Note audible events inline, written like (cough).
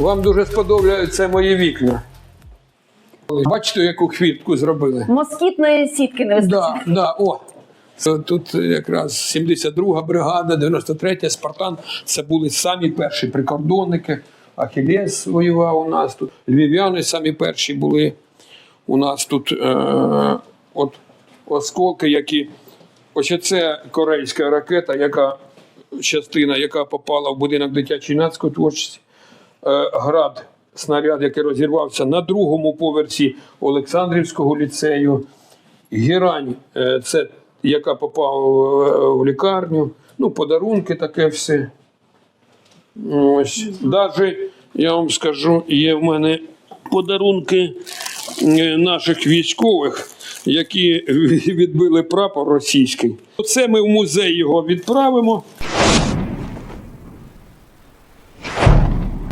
Вам дуже сподобаються мої вікна. Бачите, яку квітку зробили? Москітної сітки не вистачає. Да, да, о. Тут якраз 72 бригада, 93-я Спартан. Це були самі перші прикордонники. Ахілес воював у нас тут. Львів'яни самі перші були. У нас тут е, от осколки, які. Ось це корейська ракета, яка частина, яка попала в будинок дитячої нацької творчості. Е, град, снаряд, який розірвався на другому поверсі Олександрівського ліцею. Герань, е, це яка попала е, в лікарню. Ну, подарунки, таке все. Ось. Даже, я вам скажу, є в мене подарунки наших військових, які (laughs) відбили прапор російський. Це ми в музей його відправимо.